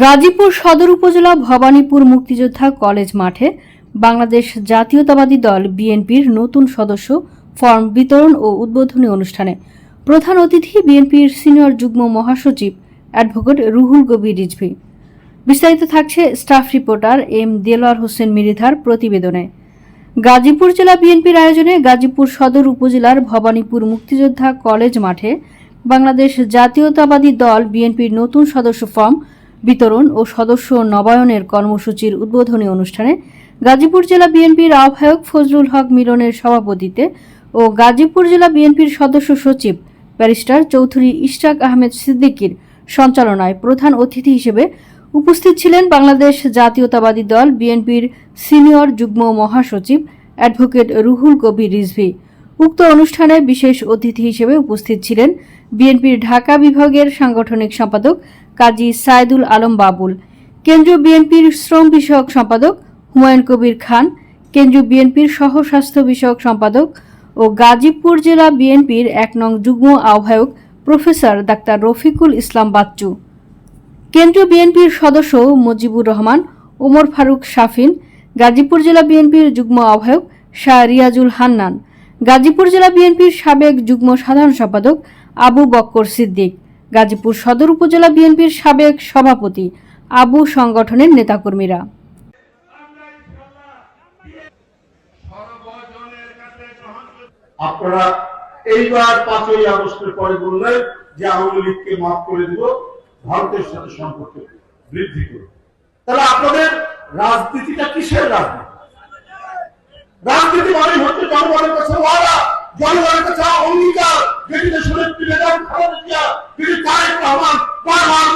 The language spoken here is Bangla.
গাজীপুর সদর উপজেলা ভবানীপুর মুক্তিযোদ্ধা কলেজ মাঠে বাংলাদেশ জাতীয়তাবাদী দল বিএনপির নতুন সদস্য ফর্ম বিতরণ ও উদ্বোধনী অনুষ্ঠানে প্রধান অতিথি বিএনপির সিনিয়র যুগ্ম মহাসচিব অ্যাডভোকেট রুহুল কবির রিজভি। বিস্তারিত থাকছে staff reporter M Delwar Hossain মিরিধার প্রতিবেদনে। গাজীপুর জেলা বিএনপির আয়োজনে গাজীপুর সদর উপজেলার ভবানীপুর মুক্তিযোদ্ধা কলেজ মাঠে বাংলাদেশ জাতীয়তাবাদী দল বিএনপির নতুন সদস্য ফর্ম বিতরণ ও সদস্য নবায়নের কর্মসূচির উদ্বোধনী অনুষ্ঠানে গাজীপুর জেলা বিএনপির আহ্বায়ক ফজলুল হক মিলনের সভাপতিত্বে ও গাজীপুর জেলা বিএনপির সদস্য সচিব ব্যারিস্টার চৌধুরী ইশরাক আহমেদ সিদ্দিকীর সঞ্চালনায় প্রধান অতিথি হিসেবে উপস্থিত ছিলেন বাংলাদেশ জাতীয়তাবাদী দল বিএনপির সিনিয়র যুগ্ম মহাসচিব অ্যাডভোকেট রুহুল কবির রিজভি। উক্ত অনুষ্ঠানে বিশেষ অতিথি হিসেবে উপস্থিত ছিলেন বিএনপির ঢাকা বিভাগের সাংগঠনিক সম্পাদক কাজী সাইদুল আলম বাবুল, কেন্দ্রীয় বিএনপির শ্রম বিষয়ক সম্পাদক হুমায়ুন কবির খান, কেন্দ্রীয় বিএনপির সহ স্বাস্থ্য বিষয়ক সম্পাদক ও গাজীপুর জেলা বিএনপির এক নং যুগ্ম আহ্বায়ক প্রফেসর ডাক্তার রফিকুল ইসলাম বাচ্চু, কেন্দ্রীয় বিএনপির সদস্য মুজিবুর রহমান, ওমর ফারুক শাফিন, গাজীপুর জেলা বিএনপির যুগ্ম আহ্বায়ক শাহ রিয়াজুল হান্নান গাজীপুর জেলা বিএনপির সাবেক যুগ্ম সাধারণ সম্পাদক আবু বক্কর সিদ্দিক, গাজীপুর সদর উপজেলা বিএনপির সাবেক সভাপতি আবু সংগঠনের নেতাকর্মীরা। আপনারা এইবার পাঁচই আগস্টের পরে বললেন যে আওয়ামী লীগকে মাফ করে দিব, ভারতের সাথে সম্পর্ক বৃদ্ধি তাহলে আপনাদের রাজনীতিটা কিসের রাজনীতি? রাজনীতি মানে হচ্ছে জনগণের কাছে খালেদা জিয়া তিনি তারেক রহমান বারবার